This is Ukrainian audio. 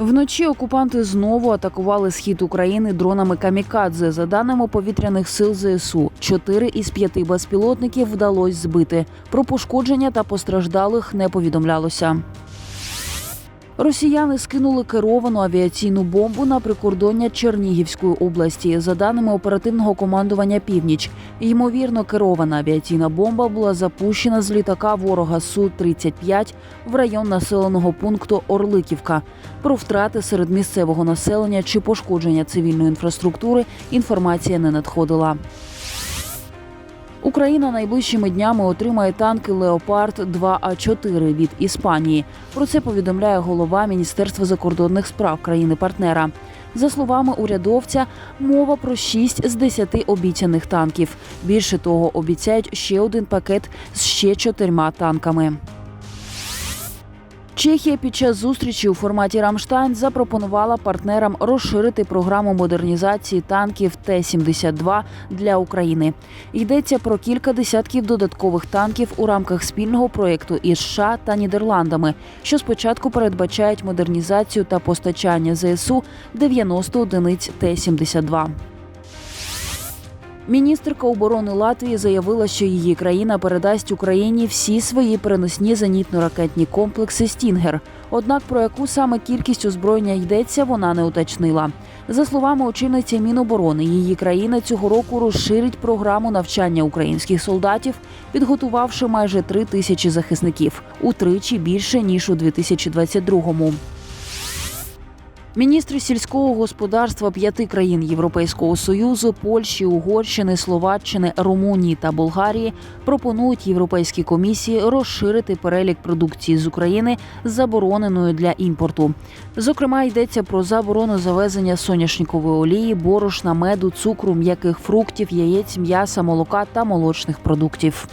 Вночі окупанти знову атакували схід України дронами камікадзе. За даними повітряних сил ЗСУ, чотири із п'яти безпілотників вдалося збити. Про пошкодження та постраждалих не повідомлялося. Росіяни скинули керовану авіаційну бомбу на прикордоння Чернігівської області. За даними оперативного командування Північ, ймовірно, керована авіаційна бомба була запущена з літака ворога су 35 в район населеного пункту Орликівка. Про втрати серед місцевого населення чи пошкодження цивільної інфраструктури інформація не надходила. Україна найближчими днями отримає танки Леопард 2 а 4 від Іспанії. Про це повідомляє голова Міністерства закордонних справ країни-партнера. За словами урядовця, мова про 6 з 10 обіцяних танків. Більше того, обіцяють ще один пакет з ще чотирма танками. Чехія під час зустрічі у форматі Рамштайн запропонувала партнерам розширити програму модернізації танків Т-72 для України. Йдеться про кілька десятків додаткових танків у рамках спільного проєкту із США та Нідерландами, що спочатку передбачають модернізацію та постачання ЗСУ 90 одиниць Т-72. Міністерка оборони Латвії заявила, що її країна передасть Україні всі свої переносні зенітно-ракетні комплекси Стінгер. Однак про яку саме кількість озброєння йдеться, вона не уточнила. За словами очільниці Міноборони, її країна цього року розширить програму навчання українських солдатів, підготувавши майже три тисячі захисників утричі більше ніж у 2022-му. Міністри сільського господарства п'яти країн Європейського союзу Польщі, Угорщини, Словаччини, Румунії та Болгарії пропонують Європейській комісії розширити перелік продукції з України забороненою для імпорту. Зокрема, йдеться про заборону завезення соняшникової олії, борошна, меду, цукру, м'яких фруктів, яєць, м'яса, молока та молочних продуктів.